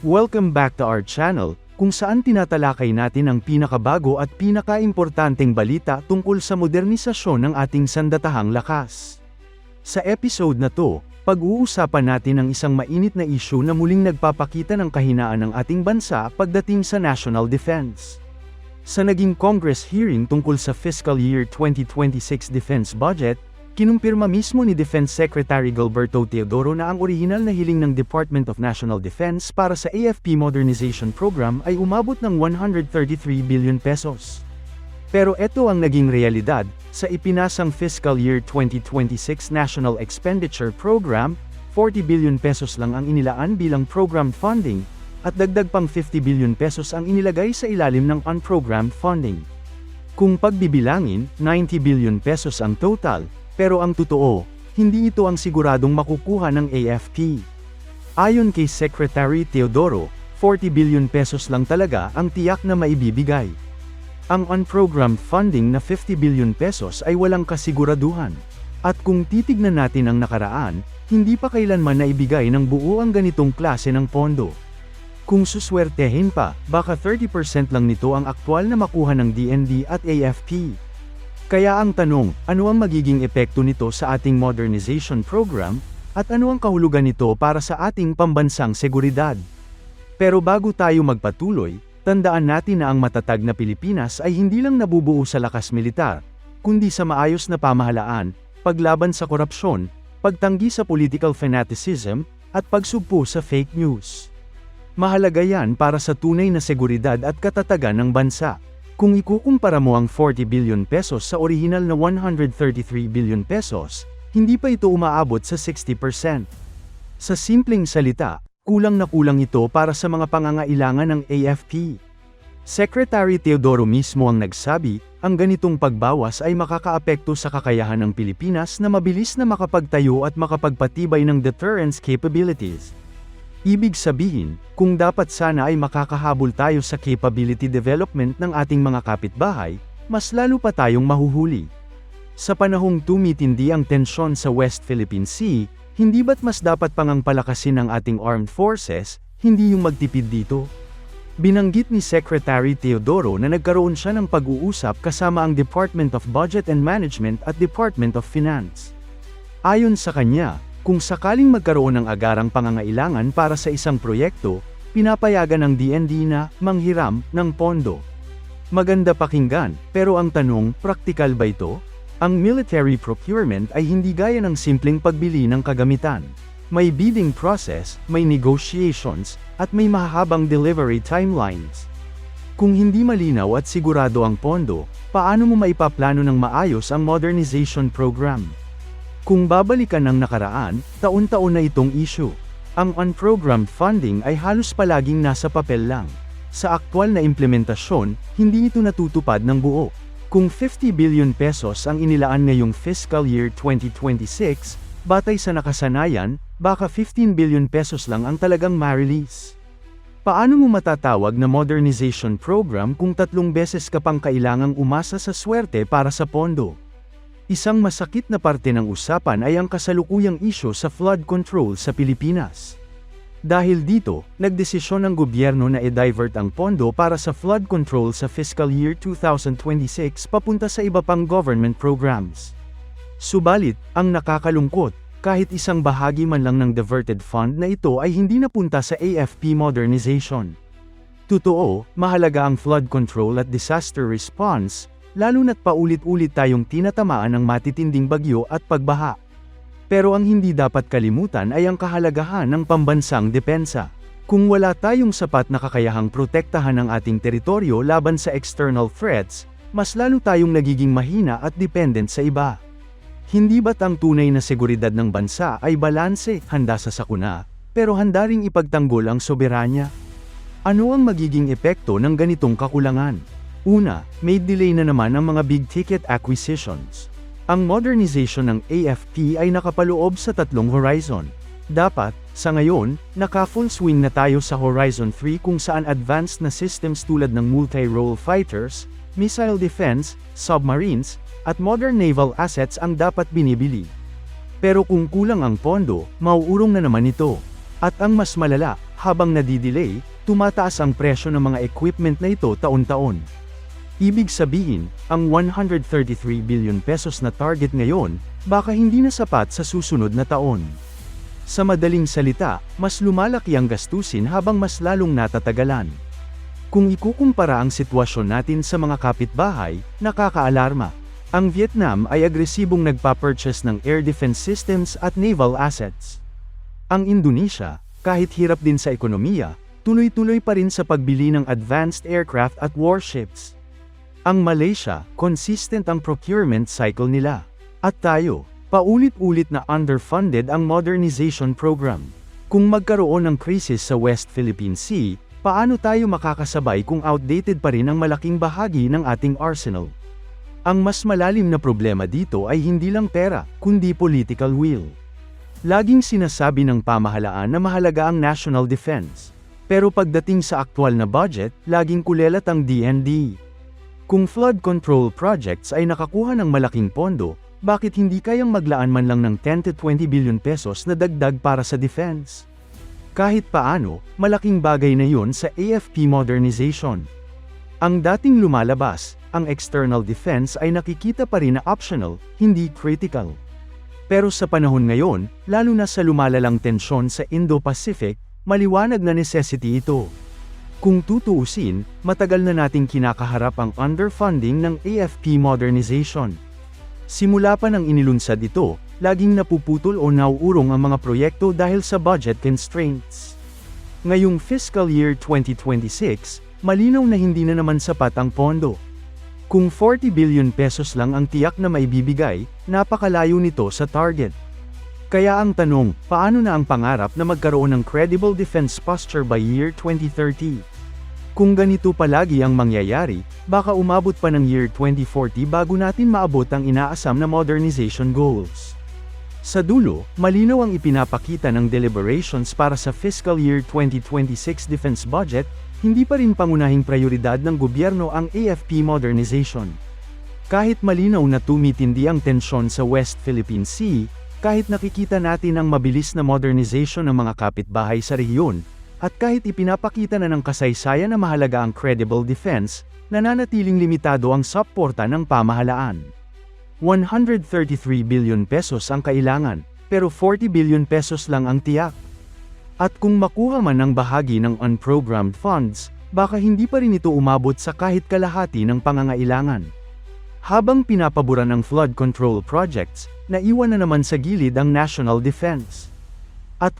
Welcome back to our channel, kung saan tinatalakay natin ang pinakabago at pinakaimportanteng balita tungkol sa modernisasyon ng ating sandatahang lakas. Sa episode na to, pag-uusapan natin ang isang mainit na issue na muling nagpapakita ng kahinaan ng ating bansa pagdating sa national defense. Sa naging Congress hearing tungkol sa fiscal year 2026 defense budget, kinumpirma mismo ni Defense Secretary Gilberto Teodoro na ang orihinal na hiling ng Department of National Defense para sa AFP Modernization Program ay umabot ng 133 billion pesos. Pero ito ang naging realidad, sa ipinasang fiscal year 2026 National Expenditure Program, 40 billion pesos lang ang inilaan bilang program funding, at dagdag pang 50 billion pesos ang inilagay sa ilalim ng unprogrammed funding. Kung pagbibilangin, 90 billion pesos ang total, pero ang totoo, hindi ito ang siguradong makukuha ng AFP. Ayon kay Secretary Teodoro, 40 billion pesos lang talaga ang tiyak na maibibigay. Ang unprogrammed funding na 50 billion pesos ay walang kasiguraduhan. At kung titignan natin ang nakaraan, hindi pa kailanman naibigay ng buo ang ganitong klase ng pondo. Kung suswertehin pa, baka 30% lang nito ang aktwal na makuha ng DND at AFP. Kaya ang tanong, ano ang magiging epekto nito sa ating modernization program, at ano ang kahulugan nito para sa ating pambansang seguridad? Pero bago tayo magpatuloy, tandaan natin na ang matatag na Pilipinas ay hindi lang nabubuo sa lakas militar, kundi sa maayos na pamahalaan, paglaban sa korupsyon, pagtanggi sa political fanaticism, at pagsugpo sa fake news. Mahalaga yan para sa tunay na seguridad at katatagan ng bansa. Kung ikukumpara mo ang 40 billion pesos sa orihinal na 133 billion pesos, hindi pa ito umaabot sa 60%. Sa simpleng salita, kulang na kulang ito para sa mga pangangailangan ng AFP. Secretary Teodoro mismo ang nagsabi, ang ganitong pagbawas ay makakaapekto sa kakayahan ng Pilipinas na mabilis na makapagtayo at makapagpatibay ng deterrence capabilities. Ibig sabihin, kung dapat sana ay makakahabol tayo sa capability development ng ating mga kapitbahay, mas lalo pa tayong mahuhuli. Sa panahong tumitindi ang tensyon sa West Philippine Sea, hindi ba't mas dapat pangang palakasin ang ating armed forces, hindi yung magtipid dito? Binanggit ni Secretary Teodoro na nagkaroon siya ng pag-uusap kasama ang Department of Budget and Management at Department of Finance. Ayon sa kanya, kung sakaling magkaroon ng agarang pangangailangan para sa isang proyekto, pinapayagan ng DND na manghiram ng pondo. Maganda pakinggan, pero ang tanong, praktikal ba ito? Ang military procurement ay hindi gaya ng simpleng pagbili ng kagamitan. May bidding process, may negotiations, at may mahahabang delivery timelines. Kung hindi malinaw at sigurado ang pondo, paano mo maipaplano ng maayos ang modernization program? Kung babalikan ang nakaraan, taon-taon na itong issue. Ang unprogrammed funding ay halos palaging nasa papel lang. Sa aktwal na implementasyon, hindi ito natutupad ng buo. Kung 50 billion pesos ang inilaan ngayong fiscal year 2026, batay sa nakasanayan, baka 15 billion pesos lang ang talagang ma-release. Paano mo matatawag na modernization program kung tatlong beses ka pang kailangang umasa sa swerte para sa pondo? Isang masakit na parte ng usapan ay ang kasalukuyang isyo sa flood control sa Pilipinas. Dahil dito, nagdesisyon ng gobyerno na i-divert ang pondo para sa flood control sa fiscal year 2026 papunta sa iba pang government programs. Subalit, ang nakakalungkot, kahit isang bahagi man lang ng diverted fund na ito ay hindi napunta sa AFP modernization. Totoo, mahalaga ang flood control at disaster response, lalo na't paulit-ulit tayong tinatamaan ng matitinding bagyo at pagbaha. Pero ang hindi dapat kalimutan ay ang kahalagahan ng pambansang depensa. Kung wala tayong sapat na kakayahang protektahan ang ating teritoryo laban sa external threats, mas lalo tayong nagiging mahina at dependent sa iba. Hindi ba't ang tunay na seguridad ng bansa ay balanse, handa sa sakuna, pero handa ring ipagtanggol ang soberanya? Ano ang magiging epekto ng ganitong kakulangan? Una, may delay na naman ang mga big-ticket acquisitions. Ang modernization ng AFP ay nakapaloob sa tatlong horizon. Dapat, sa ngayon, naka-full swing na tayo sa Horizon 3 kung saan advanced na systems tulad ng multi-role fighters, missile defense, submarines, at modern naval assets ang dapat binibili. Pero kung kulang ang pondo, mauurong na naman ito. At ang mas malala, habang nadidelay, tumataas ang presyo ng mga equipment na ito taon-taon. Ibig sabihin, ang 133 billion pesos na target ngayon, baka hindi na sapat sa susunod na taon. Sa madaling salita, mas lumalaki ang gastusin habang mas lalong natatagalan. Kung ikukumpara ang sitwasyon natin sa mga kapitbahay, nakakaalarma. Ang Vietnam ay agresibong nagpa-purchase ng air defense systems at naval assets. Ang Indonesia, kahit hirap din sa ekonomiya, tuloy-tuloy pa rin sa pagbili ng advanced aircraft at warships. Ang Malaysia, consistent ang procurement cycle nila. At tayo, paulit-ulit na underfunded ang modernization program. Kung magkaroon ng krisis sa West Philippine Sea, paano tayo makakasabay kung outdated pa rin ang malaking bahagi ng ating arsenal? Ang mas malalim na problema dito ay hindi lang pera, kundi political will. Laging sinasabi ng pamahalaan na mahalaga ang national defense. Pero pagdating sa aktwal na budget, laging kulelat ang DND. Kung flood control projects ay nakakuha ng malaking pondo, bakit hindi kayang maglaan man lang ng 10 to 20 billion pesos na dagdag para sa defense? Kahit paano, malaking bagay na yun sa AFP modernization. Ang dating lumalabas, ang external defense ay nakikita pa rin na optional, hindi critical. Pero sa panahon ngayon, lalo na sa lumalalang tensyon sa Indo-Pacific, maliwanag na necessity ito. Kung tutuusin, matagal na nating kinakaharap ang underfunding ng AFP modernization. Simula pa nang inilunsad ito, laging napuputol o nauurong ang mga proyekto dahil sa budget constraints. Ngayong fiscal year 2026, malinaw na hindi na naman sapat ang pondo. Kung 40 billion pesos lang ang tiyak na maibibigay, napakalayo nito sa target. Kaya ang tanong, paano na ang pangarap na magkaroon ng credible defense posture by year 2030? Kung ganito palagi ang mangyayari, baka umabot pa ng year 2040 bago natin maabot ang inaasam na modernization goals. Sa dulo, malinaw ang ipinapakita ng deliberations para sa fiscal year 2026 defense budget, hindi pa rin pangunahing prioridad ng gobyerno ang AFP modernization. Kahit malinaw na tumitindi ang tensyon sa West Philippine Sea, kahit nakikita natin ang mabilis na modernization ng mga kapitbahay sa rehiyon, at kahit ipinapakita na ng kasaysayan na mahalaga ang credible defense, nananatiling limitado ang suporta ng pamahalaan. 133 billion pesos ang kailangan, pero 40 billion pesos lang ang tiyak. At kung makuha man ang bahagi ng unprogrammed funds, baka hindi pa rin ito umabot sa kahit kalahati ng pangangailangan. Habang pinapaboran ng flood control projects, naiwan na naman sa gilid ang national defense. At kung